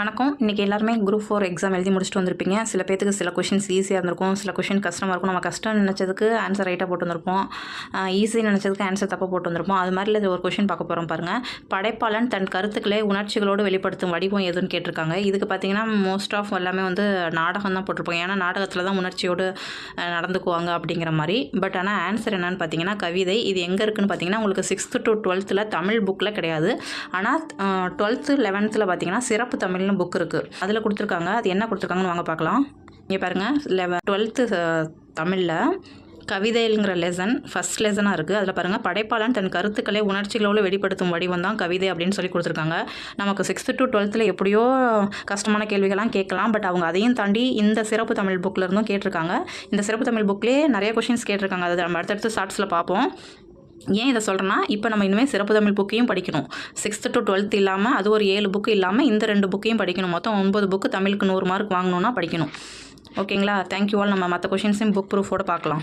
வணக்கம். இன்றைக்கி எல்லாருமே குரூப் ஃபோர் எக்ஸாம் எழுதி முடிச்சுட்டு வந்திருப்பீங்க. சில பேத்துக்கு சில கொஷின்ஸ் ஈஸியாக இருந்திருக்கும். சில கொஷின் கஷ்டமாக இருக்கும். நம்ம கஷ்டம் நினச்சதுக்கு ஆன்சர் ரைட்டாக போட்டு வந்திருப்போம். ஈஸி நினச்சதுக்கு ஆன்சர் தப்பாக போட்டு வந்திருப்போம். அது மாதிரி இல்லை ஒரு கொஷின் பார்க்க போகிறோம் பாருங்கள் படைப்பாளன் தன் கருத்துக்களை உணர்ச்சிகளோடு வெளிப்படுத்தும் வடிவம் எதுன்னு கேட்டிருக்காங்க. இதுக்கு பார்த்தீங்கன்னா மோஸ்ட் ஆஃப் எல்லாமே வந்து நாடகம் தான் போட்டிருப்போம் ஏன்னா நாடகத்தில் தான் உணர்ச்சியோடு நடந்துக்குவாங்க அப்படிங்கிற மாதிரி. பட் ஆனால் ஆன்சர் என்னன்னு பார்த்தீங்கன்னா கவிதை. இது எங்கே இருக்குன்னு பார்த்தீங்கன்னா உங்களுக்கு சிக்ஸ்த்து டு டுவெல்த்தில் தமிழ் புக்கில் கிடையாது. ஆனால் டுவெல்த்து லெவன்த்தில் பார்த்தீங்கன்னா சிறப்பு தமிழ் தமிழ்னு புக் இருக்குது அதில் கொடுத்துருக்காங்க. அது என்ன கொடுத்துருக்காங்கன்னு வாங்க பார்க்கலாம் இங்கே பாருங்கள் லெவன் டுவெல்த்து தமிழில் கவிதைங்கிற லெசன் ஃபஸ்ட் லெசனாக இருக்குது அதில் பாருங்கள் படைப்பாளன் தன் கருத்துக்களை உணர்ச்சிகளோடு வெளிப்படுத்தும் வடிவம் தான் கவிதை அப்படின்னு சொல்லி கொடுத்துருக்காங்க. நமக்கு சிக்ஸ்த்து டு டுவெல்த்தில் எப்படியோ கஷ்டமான கேள்விகள்லாம் கேட்கலாம். பட் அவங்க அதையும் தாண்டி இந்த சிறப்பு தமிழ் புக்கில் இருந்தும் கேட்டிருக்காங்க. இந்த சிறப்பு தமிழ் புக்லேயே நிறைய கொஷின்ஸ் கேட்டிருக்காங்க. அதை நம்ம அடுத்தடுத்து ஷார்ட்ஸில் பார்ப்போம். ஏன் இதை சொல்கிறேன்னா இப்போ நம்ம இனிமேல் சிறப்பு தமிழ் புக்கையும் படிக்கணும். சிக்ஸ்த்து டு டுவெல்த் இல்லாமல் அது ஒரு ஏழு புக்கு இல்லாமல் இந்த ரெண்டு புக்கையும் படிக்கணும். மொத்தம் ஒன்பது புக்கு தமிழுக்கு நூறு மார்க் வாங்கணுன்னா படிக்கணும். ஓகேங்களா தேங்க்யூ ஆல் நம்ம மற்ற கொஷின்ஸையும் புக் ப்ரூஃபோடு பார்க்கலாம்.